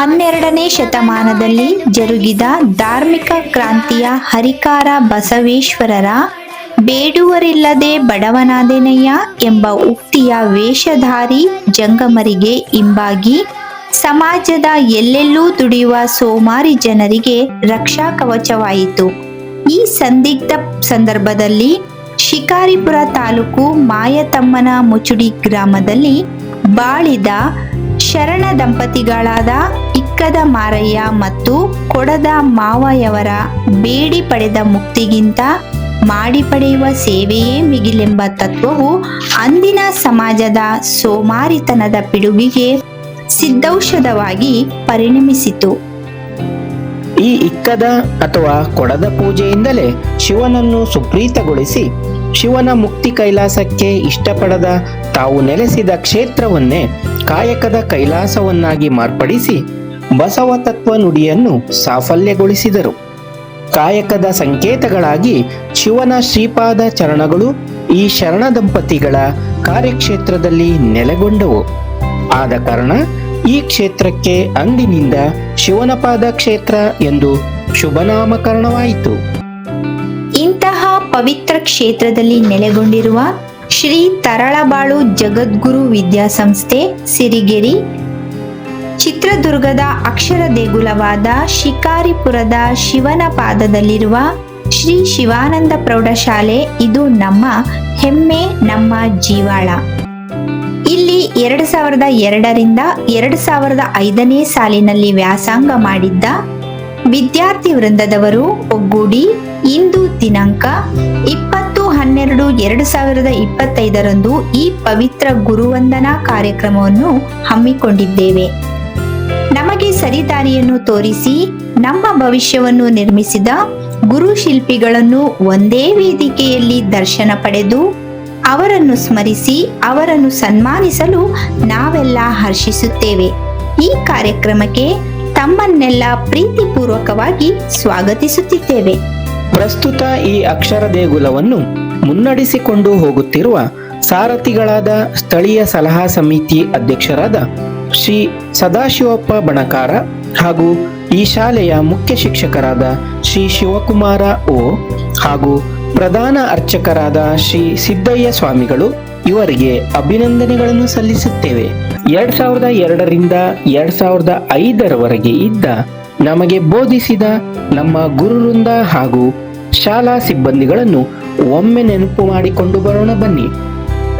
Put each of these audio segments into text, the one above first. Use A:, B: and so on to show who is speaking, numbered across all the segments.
A: ಹನ್ನೆರಡನೇ ಶತಮಾನದಲ್ಲಿ ಜರುಗಿದ ಧಾರ್ಮಿಕ ಕ್ರಾಂತಿಯ ಹರಿಕಾರ ಬಸವೇಶ್ವರರ ಬೇಡುವರಿಲ್ಲದೆ ಬಡವನಾದೆನಯ್ಯ ಎಂಬ ಉಕ್ತಿಯ ವೇಷಧಾರಿ ಜಂಗಮರಿಗೆ ಇಂಬಾಗಿ ಸಮಾಜದ ಎಲ್ಲೆಲ್ಲೂ ದುಡಿಯುವ ಸೋಮಾರಿ ಜನರಿಗೆ ರಕ್ಷಾ ಕವಚವಾಯಿತು. ಈ ಸಂದಿಗ್ಧ ಸಂದರ್ಭದಲ್ಲಿ ಶಿಕಾರಿಪುರ ತಾಲೂಕು ಮಾಯತಮ್ಮನ ಮುಚುಡಿ ಗ್ರಾಮದಲ್ಲಿ ಬಾಳಿದ ಶರಣ ದಂಪತಿಗಳಾದ ಇಕ್ಕದ ಮಾರಯ್ಯ ಮತ್ತು ಕೊಡದ ಮಾವಯವರ ಬೇಡಿ ಪಡೆದ ಮುಕ್ತಿಗಿಂತ ಮಾಡಿ ಪಡೆಯುವ ಸೇವೆಯೇ ಮಿಗಿಲೆಂಬ ತತ್ವವು ಅಂದಿನ ಸಮಾಜದ ಸೋಮಾರಿತನದ ಪಿಡುಗಿಗೆ ಸಿದ್ಧೌಷಧವಾಗಿ ಪರಿಣಮಿಸಿತು.
B: ಈ ಇಕ್ಕದ ಅಥವಾ ಕೊಡದ ಪೂಜೆಯಿಂದಲೇ ಶಿವನನ್ನು ಸುಪ್ರೀತಗೊಳಿಸಿ ಶಿವನ ಮುಕ್ತಿ ಕೈಲಾಸಕ್ಕೆ ಇಷ್ಟಪಡದ ತಾವು ನೆಲೆಸಿದ ಕ್ಷೇತ್ರವನ್ನೇ ಕಾಯಕದ ಕೈಲಾಸವನ್ನಾಗಿ ಮಾರ್ಪಡಿಸಿ ಬಸವ ತತ್ವ ನುಡಿಯನ್ನು ಸಾಫಲ್ಯಗೊಳಿಸಿದರು. ಕಾಯಕದ ಸಂಕೇತಗಳಾಗಿ ಶಿವನ ಶ್ರೀಪಾದ ಚರಣಗಳು ಈ ಶರಣ ದಂಪತಿಗಳ ಕಾರ್ಯಕ್ಷೇತ್ರದಲ್ಲಿ ನೆಲೆಗೊಂಡವು. ಆದ ಕಾರಣ ಈ ಕ್ಷೇತ್ರಕ್ಕೆ ಅಂದಿನಿಂದ ಶಿವನಪಾದ ಕ್ಷೇತ್ರ ಎಂದು ಶುಭನಾಮಕರಣವಾಯಿತು
A: ಇಂತಹ ಪವಿತ್ರ ಕ್ಷೇತ್ರದಲ್ಲಿ ನೆಲೆಗೊಂಡಿರುವ ಶ್ರೀ ತರಳಬಾಳು ಜಗದ್ಗುರು ವಿದ್ಯಾಸಂಸ್ಥೆ ಸಿರಿಗೆರಿ, ಚಿತ್ರದುರ್ಗದ ಅಕ್ಷರ ದೇಗುಲವಾದ ಶಿಕಾರಿಪುರದ ಶಿವನ ಪಾದದಲ್ಲಿರುವ ಶ್ರೀ ಶಿವಾನಂದ ಪ್ರೌಢಶಾಲೆ ಇದು ನಮ್ಮ ಹೆಮ್ಮೆ, ನಮ್ಮ ಜೀವಾಳ. ಇಲ್ಲಿ ಎರಡು ಸಾವಿರದ ಎರಡರಿಂದ ಎರಡು ಸಾವಿರದ ಐದನೇ ಸಾಲಿನಲ್ಲಿ ವ್ಯಾಸಂಗ ಮಾಡಿದ್ದ ವಿದ್ಯಾರ್ಥಿ ವೃಂದದವರು ಒಗ್ಗೂಡಿ ಇಂದು ದಿನಾಂಕ ಇಪ್ಪತ್ತು ಹನ್ನೆರಡು ಎರಡು ಸಾವಿರದ ಇಪ್ಪತ್ತೈದರಂದು ಈ ಪವಿತ್ರ ಗುರುವಂದನಾ ಕಾರ್ಯಕ್ರಮವನ್ನು ಹಮ್ಮಿಕೊಂಡಿದ್ದೇವೆ. ನಮಗೆ ಸರಿದಾರಿಯನ್ನು ತೋರಿಸಿ ನಮ್ಮ ಭವಿಷ್ಯವನ್ನು ನಿರ್ಮಿಸಿದ ಗುರು ಶಿಲ್ಪಿಗಳನ್ನು ಒಂದೇ ವೇದಿಕೆಯಲ್ಲಿ ದರ್ಶನ ಪಡೆದು ಅವರನ್ನು ಸ್ಮರಿಸಿ, ಅವರನ್ನು ಸನ್ಮಾನಿಸಲು ನಾವೆಲ್ಲ ಹರ್ಷಿಸುತ್ತೇವೆ. ಈ ಕಾರ್ಯಕ್ರಮಕ್ಕೆ ತಮ್ಮನ್ನೆಲ್ಲ ಪ್ರೀತಿಪೂರ್ವಕವಾಗಿ ಸ್ವಾಗತಿಸುತ್ತಿದ್ದೇವೆ.
B: ಪ್ರಸ್ತುತ ಈ ಅಕ್ಷರ ದೇಗುಲವನ್ನು ಮುನ್ನಡೆಸಿಕೊಂಡು ಹೋಗುತ್ತಿರುವ ಸಾರಥಿಗಳಾದ ಸ್ಥಳೀಯ ಸಲಹಾ ಸಮಿತಿ ಅಧ್ಯಕ್ಷರಾದ ಶ್ರೀ ಸದಾಶಿವಪ್ಪ ಬಣಕಾರ ಹಾಗೂ ಈ ಶಾಲೆಯ ಮುಖ್ಯ ಶಿಕ್ಷಕರಾದ ಶ್ರೀ ಶಿವಕುಮಾರ ಓ ಹಾಗೂ ಪ್ರಧಾನ ಅರ್ಚಕರಾದ ಶ್ರೀ ಸಿದ್ದಯ್ಯ ಸ್ವಾಮಿಗಳು ಇವರಿಗೆ ಅಭಿನಂದನೆಗಳನ್ನು ಸಲ್ಲಿಸುತ್ತೇವೆ. ಎರಡ್ ಸಾವಿರದ ಎರಡರಿಂದ ಎರಡ್ ಸಾವಿರದ ಐದರವರೆಗೆ ಇದ್ದ ನಮಗೆ ಬೋಧಿಸಿದ ನಮ್ಮ ಗುರುವೃಂದ ಹಾಗೂ ಶಾಲಾ ಸಿಬ್ಬಂದಿಗಳನ್ನು ಒಮ್ಮೆ ನೆನಪು ಮಾಡಿಕೊಂಡು ಬರೋಣ ಬನ್ನಿ.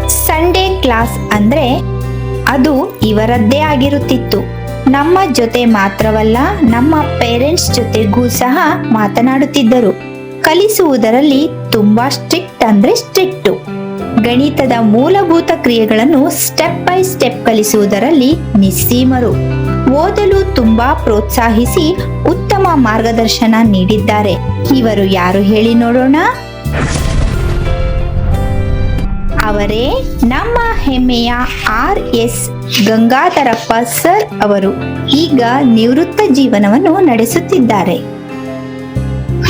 A: ಸಂಡೇ ಕ್ಲಾಸ್ ಅಂದ್ರೆ ಅದು ಇವರದ್ದೇ ಆಗಿರುತ್ತಿತ್ತು. ನಮ್ಮ ಜೊತೆ ಮಾತ್ರವಲ್ಲ ನಮ್ಮ ಪೇರೆಂಟ್ಸ್ ಜೊತೆಗೂ ಸಹ ಮಾತನಾಡುತ್ತಿದ್ದರು. ಕಲಿಸುವುದರಲ್ಲಿ ತುಂಬಾ ಸ್ಟ್ರಿಕ್ಟ್ ಅಂದ್ರೆ ಸ್ಟ್ರಿಕ್ಟ್ ಗಣಿತದ ಮೂಲಭೂತ ಕ್ರಿಯೆಗಳನ್ನು ಸ್ಟೆಪ್ ಬೈ ಸ್ಟೆಪ್ ಕಲಿಸುವುದರಲ್ಲಿ ನಿಸ್ಸೀಮರು. ಓದಲು ತುಂಬಾ ಪ್ರೋತ್ಸಾಹಿಸಿ ಉತ್ತಮ ಮಾರ್ಗದರ್ಶನ ನೀಡಿದ್ದಾರೆ. ಇವರು ಯಾರು ಹೇಳಿ ನೋಡೋಣ? ಅವರೇ ನಮ್ಮ ಹೆಮ್ಮೆಯ ಆರ್ ಎಸ್ ಗಂಗಾಧರಪ್ಪ ಸರ್ ಅವರು. ಈಗ ನಿವೃತ್ತ ಜೀವನವನ್ನು ನಡೆಸುತ್ತಿದ್ದಾರೆ.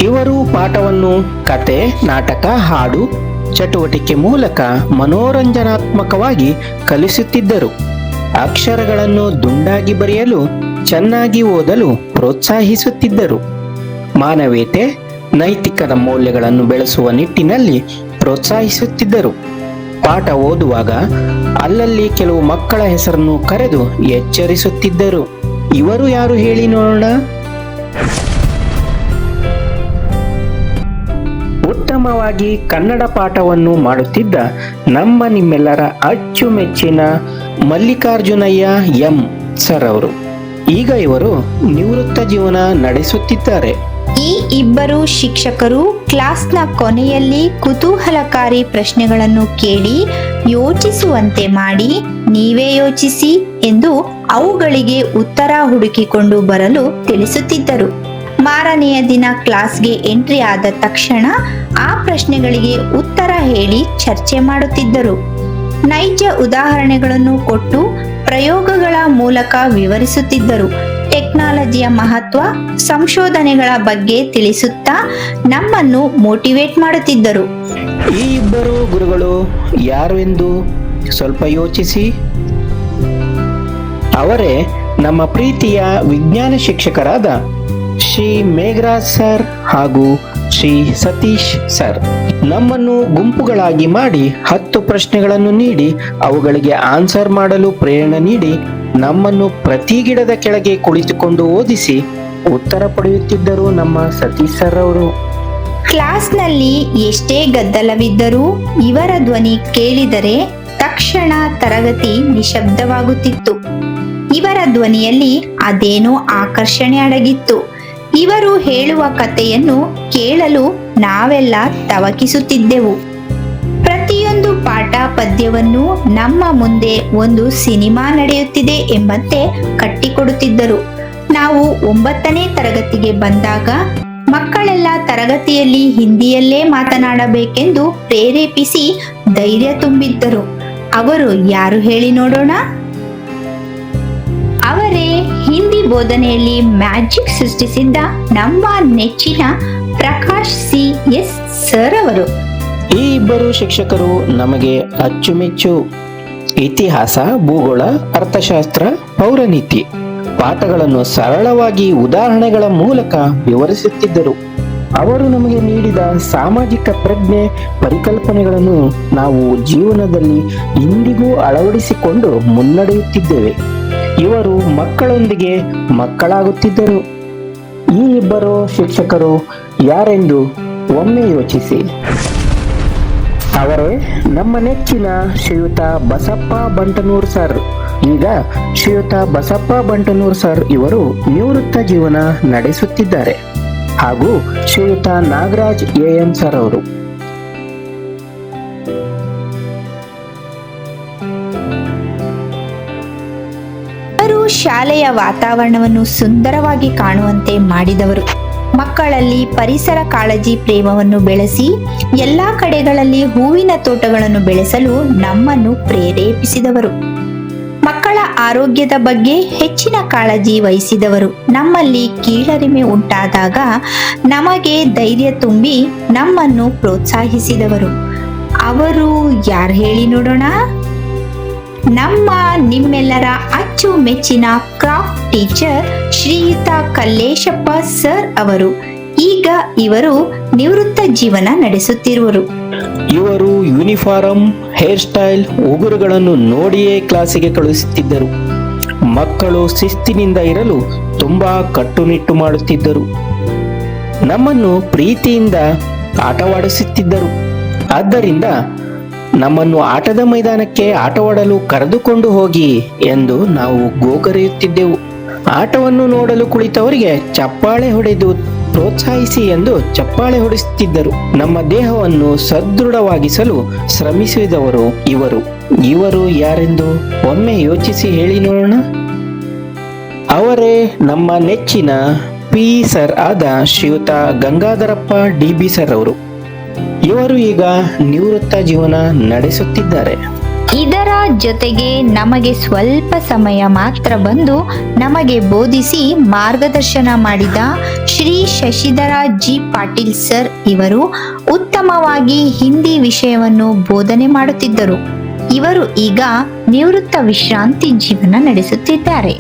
B: ಇವರು ಪಾಠವನ್ನು, ಕತೆ, ನಾಟಕ, ಹಾಡು, ಚಟುವಟಿಕೆ ಮೂಲಕ ಮನೋರಂಜನಾತ್ಮಕವಾಗಿ ಕಲಿಸುತ್ತಿದ್ದರು. ಅಕ್ಷರಗಳನ್ನು ದುಂಡಾಗಿ ಬರೆಯಲು, ಚೆನ್ನಾಗಿ ಓದಲು ಪ್ರೋತ್ಸಾಹಿಸುತ್ತಿದ್ದರು. ಮಾನವೀಯತೆ, ನೈತಿಕದ ಮೌಲ್ಯಗಳನ್ನು ಬೆಳೆಸುವ ನಿಟ್ಟಿನಲ್ಲಿ ಪ್ರೋತ್ಸಾಹಿಸುತ್ತಿದ್ದರು. ಪಾಠ ಓದುವಾಗ ಅಲ್ಲಲ್ಲಿ ಕೆಲವು ಮಕ್ಕಳ ಹೆಸರನ್ನು ಕರೆದು ಎಚ್ಚರಿಸುತ್ತಿದ್ದರು. ಇವರು ಯಾರು ಹೇಳಿ ನೋಡೋಣ? ಉತ್ತಮವಾಗಿ ಕನ್ನಡ ಪಾಠವನ್ನು ಮಾಡುತ್ತಿದ್ದ ನಮ್ಮ ನಿಮ್ಮೆಲ್ಲರ ಅಚ್ಚುಮೆಚ್ಚಿನ ಮಲ್ಲಿಕಾರ್ಜುನಯ್ಯ ಎಂ ಸರ್ ಅವರು. ಈಗ ಇವರು ನಿವೃತ್ತ ಜೀವನ ನಡೆಸುತ್ತಿದ್ದಾರೆ.
A: ಈ ಇಬ್ಬರು ಶಿಕ್ಷಕರು ಕ್ಲಾಸ್ನ ಕೊನೆಯಲ್ಲಿ ಕುತೂಹಲಕಾರಿ ಪ್ರಶ್ನೆಗಳನ್ನು ಕೇಳಿ ಯೋಚಿಸುವಂತೆ ಮಾಡಿ ನೀವೇ ಯೋಚಿಸಿ ಎಂದು ಅವುಗಳಿಗೆ ಉತ್ತರ ಹುಡುಕಿಕೊಂಡು ಬರಲು ತಿಳಿಸುತ್ತಿದ್ದರು. ಮಾರನೆಯ ದಿನ ಕ್ಲಾಸ್ಗೆ ಎಂಟ್ರಿ ಆದ ತಕ್ಷಣ ಆ ಪ್ರಶ್ನೆಗಳಿಗೆ ಉತ್ತರ ಹೇಳಿ ಚರ್ಚೆ ಮಾಡುತ್ತಿದ್ದರು. ನೈಜ ಉದಾಹರಣೆಗಳನ್ನು ಕೊಟ್ಟು ಪ್ರಯೋಗಗಳ ಮೂಲಕ ವಿವರಿಸುತ್ತಿದ್ದರು. ಟೆಕ್ನಾಲಜಿಯ ಮಹತ್ವ, ಸಂಶೋಧನೆಗಳ ಬಗ್ಗೆ ತಿಳಿಸುತ್ತಾ ನಮ್ಮನ್ನು ಮೋಟಿವೇಟ್ ಮಾಡುತ್ತಿದ್ದರು.
B: ಈ ಇಬ್ಬರು ಗುರುಗಳು ಯಾರು ಎಂದು ಸ್ವಲ್ಪ ಯೋಚಿಸಿ. ಅವರೇ ನಮ್ಮ ಪ್ರೀತಿಯ ವಿಜ್ಞಾನ ಶಿಕ್ಷಕರಾದ ಶ್ರೀ ಮೇಘರಾಜ್ ಸರ್ ಹಾಗೂ ಶ್ರೀ ಸತೀಶ್ ಸರ್. ನಮ್ಮನ್ನು ಗುಂಪುಗಳಾಗಿ ಮಾಡಿ ಹತ್ತು ಪ್ರಶ್ನೆಗಳನ್ನು ನೀಡಿ ಅವುಗಳಿಗೆ ಆನ್ಸರ್ ಮಾಡಲು ಪ್ರೇರಣೆ ನೀಡಿ ನಮ್ಮನ್ನು ಪ್ರತಿ ಗಿಡದ ಕೆಳಗೆ ಕುಳಿತುಕೊಂಡು ಓದಿಸಿ ಉತ್ತರ ಪಡೆಯುತ್ತಿದ್ದರು ನಮ್ಮ ಸತೀಶ್ ಸರ್ ಅವರು.
A: ಕ್ಲಾಸ್ನಲ್ಲಿ ಎಷ್ಟೇ ಗದ್ದಲವಿದ್ದರೂ ಇವರ ಧ್ವನಿ ಕೇಳಿದರೆ ತಕ್ಷಣ ತರಗತಿ ನಿಶಬ್ದವಾಗುತ್ತಿತ್ತು. ಇವರ ಧ್ವನಿಯಲ್ಲಿ ಅದೇನೋ ಆಕರ್ಷಣೆ ಅಡಗಿತ್ತು. ಇವರು ಹೇಳುವ ಕಥೆಯನ್ನು ಕೇಳಲು ನಾವೆಲ್ಲ ತವಕಿಸುತ್ತಿದ್ದೆವು. ಪ್ರತಿಯೊಂದು ಪಾಠ ಪದ್ಯವನ್ನು ನಮ್ಮ ಮುಂದೆ ಒಂದು ಸಿನಿಮಾ ನಡೆಯುತ್ತಿದೆ ಎಂಬಂತೆ ಕಟ್ಟಿಕೊಡುತ್ತಿದ್ದರು. ನಾವು ಒಂಬತ್ತನೇ ತರಗತಿಗೆ ಬಂದಾಗ ಮಕ್ಕಳೆಲ್ಲ ತರಗತಿಯಲ್ಲಿ ಹಿಂದಿಯಲ್ಲೇ ಮಾತನಾಡಬೇಕೆಂದು ಪ್ರೇರೇಪಿಸಿ ಧೈರ್ಯ ತುಂಬಿದ್ದರು. ಅವರು ಯಾರು ಹೇಳಿ ನೋಡೋಣ? ಅವರೇ ಬೋಧನೆಯಲ್ಲಿ ಮ್ಯಾಜಿಕ್ ಸೃಷ್ಟಿಸಿದ್ದ ನಮ್ಮ ನೆಚ್ಚಿನ ಪ್ರಕಾಶ್ ಸಿ ಎಸ್ ಸರ್ ಅವರು.
B: ಈ ಇಬ್ಬರು ಶಿಕ್ಷಕರು ನಮಗೆ ಅಚ್ಚುಮೆಚ್ಚು ಇತಿಹಾಸ, ಭೂಗೋಳ, ಅರ್ಥಶಾಸ್ತ್ರ, ಪೌರನೀತಿ ಪಾಠಗಳನ್ನು ಸರಳವಾಗಿ ಉದಾಹರಣೆಗಳ ಮೂಲಕ ವಿವರಿಸುತ್ತಿದ್ದರು. ಅವರು ನಮಗೆ ನೀಡಿದ ಸಾಮಾಜಿಕ ಪ್ರಜ್ಞೆ ಪರಿಕಲ್ಪನೆಗಳನ್ನು ನಾವು ಜೀವನದಲ್ಲಿ ಇಂದಿಗೂ ಅಳವಡಿಸಿಕೊಂಡು ಮುನ್ನಡೆಯುತ್ತಿದ್ದೇವೆ. ಇವರು ಮಕ್ಕಳೊಂದಿಗೆ ಮಕ್ಕಳಾಗುತ್ತಿದ್ದರು. ಈ ಇಬ್ಬರು ಶಿಕ್ಷಕರು ಯಾರೆಂದು ಒಮ್ಮೆ ಯೋಚಿಸಿ. ಅವರೇ ನಮ್ಮ ನೆಚ್ಚಿನ ಶ್ರೀಯುತ ಬಸಪ್ಪ ಬಂಟನೂರ್ ಸರ್. ಈಗ ಶ್ರೀಯುತ ಬಸಪ್ಪ ಬಂಟನೂರ್ ಸರ್ ಇವರು ನಿವೃತ್ತ ಜೀವನ ನಡೆಸುತ್ತಿದ್ದಾರೆ. ಹಾಗೂ ಶ್ರೀಯುತ ನಾಗರಾಜ್ ಎ ಎಂ ಸರ್ ಅವರು.
A: ಶಾಲೆಯ ವಾತಾವರಣವನ್ನು ಸುಂದರವಾಗಿ ಕಾಣುವಂತೆ ಮಾಡಿದವರು. ಮಕ್ಕಳಲ್ಲಿ ಪರಿಸರ ಕಾಳಜಿ ಪ್ರೇಮವನ್ನು ಬೆಳೆಸಿ ಎಲ್ಲಾ ಕಡೆಗಳಲ್ಲಿ ಹೂವಿನ ತೋಟಗಳನ್ನು ಬೆಳೆಸಲು ನಮ್ಮನ್ನು ಪ್ರೇರೇಪಿಸಿದವರು. ಮಕ್ಕಳ ಆರೋಗ್ಯದ ಬಗ್ಗೆ ಹೆಚ್ಚಿನ ಕಾಳಜಿ ವಹಿಸಿದವರು. ನಮ್ಮಲ್ಲಿ ಕೀಳರಿಮೆ ಉಂಟಾದಾಗ ನಮಗೆ ಧೈರ್ಯ ತುಂಬಿ ನಮ್ಮನ್ನು ಪ್ರೋತ್ಸಾಹಿಸಿದವರು. ಅವರು ಯಾರು ಹೇಳಿ ನೋಡೋಣ? ನಮ್ಮ ನಿಮ್ಮೆಲ್ಲರ ಅಚ್ಚುಮೆಚ್ಚಿನ ಕ್ರಾಫ್ಟ್ ಟೀಚರ್ ಶ್ರೀಯುತ ಕಲ್ಲೇಶಪ್ಪ ಸರ್ ಅವರು. ಈಗ ಇವರು ನಿವೃತ್ತ ಜೀವನ ನಡೆಸುತ್ತಿರುವರು.
B: ಇವರು ಯೂನಿಫಾರಂ ಹೇರ್ ಸ್ಟೈಲ್ ಉಗುರುಗಳನ್ನು ನೋಡಿಯೇ ಕ್ಲಾಸಿಗೆ ಕಳುಹಿಸುತ್ತಿದ್ದರು. ಮಕ್ಕಳು ಶಿಸ್ತಿನಿಂದ ಇರಲು ತುಂಬಾ ಕಟ್ಟುನಿಟ್ಟು ಮಾಡುತ್ತಿದ್ದರು. ನಮ್ಮನ್ನು ಪ್ರೀತಿಯಿಂದ ಆಟವಾಡಿಸುತ್ತಿದ್ದರು. ಆದ್ದರಿಂದ ನಮ್ಮನ್ನು ಆಟದ ಮೈದಾನಕ್ಕೆ ಆಟವಾಡಲು ಕರೆದುಕೊಂಡು ಹೋಗಿ ಎಂದು ನಾವು ಗೋಗರೆಯುತ್ತಿದ್ದೆವು. ಆಟವನ್ನು ನೋಡಲು ಕುಳಿತವರಿಗೆ ಚಪ್ಪಾಳೆ ಹೊಡೆದು ಪ್ರೋತ್ಸಾಹಿಸಿ ಎಂದು ಚಪ್ಪಾಳೆ ಹೊಡಿಸುತ್ತಿದ್ದರು. ನಮ್ಮ ದೇಹವನ್ನು ಸದೃಢವಾಗಿಸಲು ಶ್ರಮಿಸಿದವರು ಇವರು. ಇವರು ಯಾರೆಂದು ಒಮ್ಮೆ ಯೋಚಿಸಿ ಹೇಳಿ ನೋಡೋಣ. ಅವರೇ ನಮ್ಮ ನೆಚ್ಚಿನ ಪಿ ಸರ್ ಆದ ಶ್ರೀಯುತ ಗಂಗಾಧರಪ್ಪ ಡಿ ಬಿ ಸರ್ ಅವರು. ಇವರು ಈಗ ನಿವೃತ್ತ ಜೀವನ ನಡೆಸುತ್ತಿದ್ದಾರೆ.
A: ಇದರ ಜೊತೆಗೆ ನಮಗೆ ಸ್ವಲ್ಪ ಸಮಯ ಮಾತ್ರ ಬಂದು ನಮಗೆ ಬೋಧಿಸಿ ಮಾರ್ಗದರ್ಶನ ಮಾಡಿದ ಶ್ರೀ ಶಶಿಧರ ಜಿ ಪಾಟೀಲ್ ಸರ್ ಇವರು ಉತ್ತಮವಾಗಿ ಹಿಂದಿ ವಿಷಯವನ್ನು ಬೋಧನೆ ಮಾಡುತ್ತಿದ್ದರು. ಇವರು ಈಗ ನಿವೃತ್ತ ವಿಶ್ರಾಂತಿ ಜೀವನ ನಡೆಸುತ್ತಿದ್ದಾರೆ.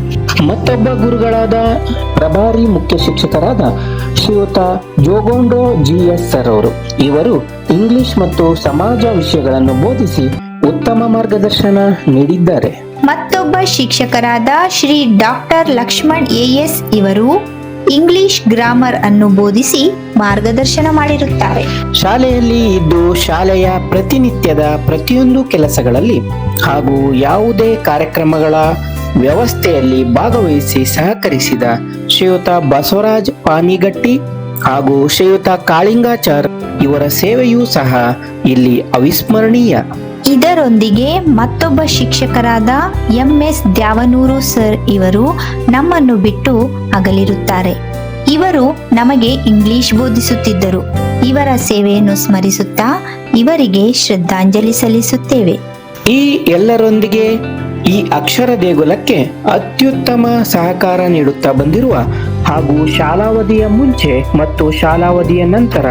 B: ಮತ್ತೊಬ್ಬ ಗುರುಗಳಾದ ಪ್ರಭಾರಿ ಮುಖ್ಯ ಶಿಕ್ಷಕರಾದ ಶ್ರೀಯುತ ಜೋಗೊಂಡೋ ಜಿ ಎಸ್ ಸರ್ ಅವರು. ಇವರು ಇಂಗ್ಲಿಷ್ ಮತ್ತು ಸಮಾಜ ವಿಷಯಗಳನ್ನು ಬೋಧಿಸಿ ಉತ್ತಮ ಮಾರ್ಗದರ್ಶನ ನೀಡಿದ್ದಾರೆ.
A: ಮತ್ತೊಬ್ಬ ಶಿಕ್ಷಕರಾದ ಶ್ರೀ ಡಾಕ್ಟರ್ ಲಕ್ಷ್ಮಣ್ ಎಎಸ್ ಇವರು ಇಂಗ್ಲಿಷ್ ಗ್ರಾಮರ್ ಅನ್ನು ಬೋಧಿಸಿ ಮಾರ್ಗದರ್ಶನ ಮಾಡಿರುತ್ತಾರೆ.
B: ಶಾಲೆಯಲ್ಲಿ ಇದ್ದು ಶಾಲೆಯ ಪ್ರತಿನಿತ್ಯದ ಪ್ರತಿಯೊಂದು ಕೆಲಸಗಳಲ್ಲಿ ಹಾಗೂ ಯಾವುದೇ ಕಾರ್ಯಕ್ರಮಗಳ ವ್ಯವಸ್ಥೆಯಲ್ಲಿ ಭಾಗವಹಿಸಿ ಸಹಕರಿಸಿದ ಶ್ರೀಯುತ ಬಸವರಾಜ್ ಪಾನಿಗಟ್ಟಿ ಹಾಗೂ ಶ್ರೀಯುತ ಕಾಳಿಂಗಾಚಾರ್ ಇವರ ಸೇವೆಯೂ ಸಹ ಇಲ್ಲಿ ಅವಿಸ್ಮರಣೀಯ.
A: ಇದರೊಂದಿಗೆ ಮತ್ತೊಬ್ಬ ಶಿಕ್ಷಕರಾದ ಎಂ ಎಸ್ ದ್ಯಾವನೂರು ಸರ್ ಇವರು ನಮ್ಮನ್ನು ಬಿಟ್ಟು ಅಗಲಿರುತ್ತಾರೆ. ಇವರು ನಮಗೆ ಇಂಗ್ಲಿಷ್ ಬೋಧಿಸುತ್ತಿದ್ದರು. ಇವರ ಸೇವೆಯನ್ನು ಸ್ಮರಿಸುತ್ತಾ ಇವರಿಗೆ ಶ್ರದ್ಧಾಂಜಲಿ ಸಲ್ಲಿಸುತ್ತೇವೆ.
B: ಈ ಎಲ್ಲರೊಂದಿಗೆ ಈ ಅಕ್ಷರ ದೇಗುಲಕ್ಕೆ ಅತ್ಯುತ್ತಮ ಸಹಕಾರ ನೀಡುತ್ತಾ ಬಂದಿರುವ ಹಾಗೂ ಶಾಲಾವಧಿಯ ಮುಂಚೆ ಮತ್ತು ಶಾಲಾವಧಿಯ ನಂತರ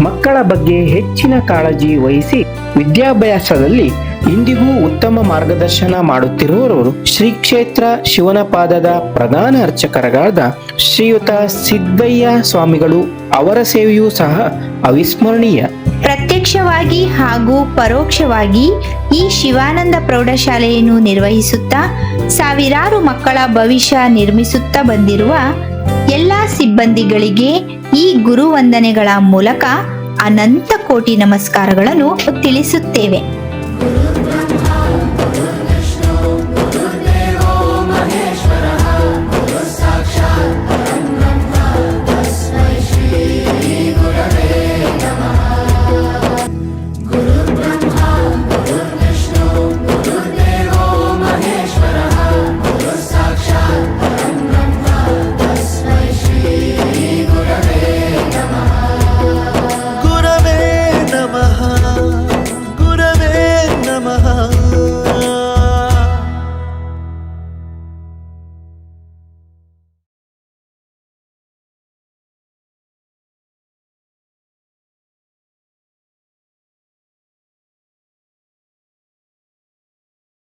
B: ಮಕ್ಕಳ ಬಗ್ಗೆ ಹೆಚ್ಚಿನ ಕಾಳಜಿ ವಹಿಸಿ ವಿದ್ಯಾಭ್ಯಾಸದಲ್ಲಿ ಇಂದಿಗೂ ಉತ್ತಮ ಮಾರ್ಗದರ್ಶನ ಮಾಡುತ್ತಿರುವವರು ಶ್ರೀ ಕ್ಷೇತ್ರ ಶಿವನಪಾದದ ಪ್ರಧಾನ ಅರ್ಚಕರಾದ ಶ್ರೀಯುತ ಸಿದ್ದಯ್ಯ ಸ್ವಾಮಿಗಳು ಅವರ ಸೇವೆಯೂ ಸಹ ಅವಿಸ್ಮರಣೀಯ.
A: ಪ್ರತ್ಯಕ್ಷವಾಗಿ ಹಾಗೂ ಪರೋಕ್ಷವಾಗಿ ಈ ಶಿವಾನಂದ ಪ್ರೌಢಶಾಲೆಯನ್ನು ನಿರ್ವಹಿಸುತ್ತಾ ಸಾವಿರಾರು ಮಕ್ಕಳ ಭವಿಷ್ಯ ನಿರ್ಮಿಸುತ್ತಾ ಬಂದಿರುವ ಎಲ್ಲ ಸಿಬ್ಬಂದಿಗಳಿಗೆ ಈ ಗುರುವಂದನೆಗಳ ಮೂಲಕ ಅನಂತ ಕೋಟಿ ನಮಸ್ಕಾರಗಳನ್ನು ತಿಳಿಸುತ್ತೇವೆ.